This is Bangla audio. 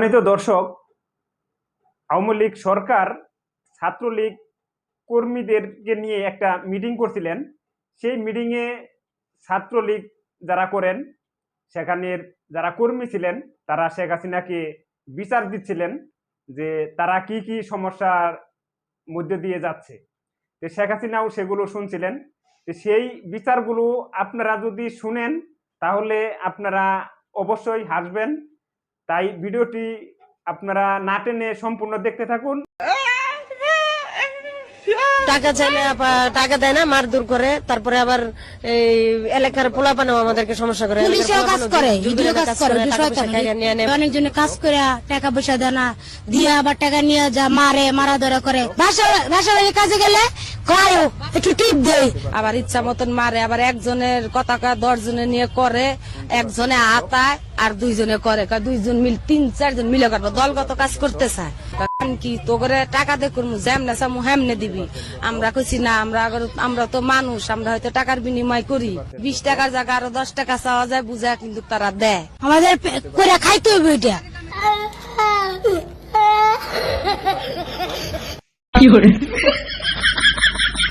সম্মানিত দর্শক, আওয়ামী লীগ সরকার ছাত্রলীগ কর্মীদেরকে নিয়ে একটা মিটিং করছিলেন। সেই মিটিংয়ে ছাত্রলীগ যারা করেন, সেখানের যারা কর্মী ছিলেন, তারা শেখ হাসিনাকে বিচার দিচ্ছিলেন যে তারা কি কি সমস্যার মধ্যে দিয়ে যাচ্ছে। তো শেখ হাসিনাও সেগুলো শুনছিলেন। তো সেই বিচারগুলো আপনারা যদি শুনেন, তাহলে আপনারা অবশ্যই হাসবেন। তাই ভিডিওটি আপনারা না টেনে সম্পূর্ণ দেখতে থাকুন। টাকা চাইলে আবার টাকা দেয় না মারধর করে। তারপরে আবার এই এলাকার পোলাপানেও আমাদেরকে সমস্যা করে। পুলিশেও কাজ করে ইডিও কাজ করে অনেকজন কাজ করে টাকা পয়সা দেয় না। দিয়ে আবার টাকা নিয়ে যা মারে মারা ধরা করে। ভাষা ভাষা কাজে গেলে কয় একটু টিপ দেয় আবার ইচ্ছা মতন মারে আবার একজনের কথা কয় দশ জনে নিয়ে করে একজনে হাতায় আর দুইজনে করে। কয় দুইজন মিল তিন চারজন মিলে করব। দলগত কাজ করতে চায়। কি তো করে টাকা দে করব যেমনে চামু হেমনে দিবি। আমরা কইছি না আমরা আমরা তো মানুষ আমরা হয়তো টাকার বিনিময় করি। বিশ টাকার জায়গা আরও দশ টাকা চাওয়া যায় বুঝা কিন্তু তারা দেয়। আমাদের করে খাইতে হবে ওইটা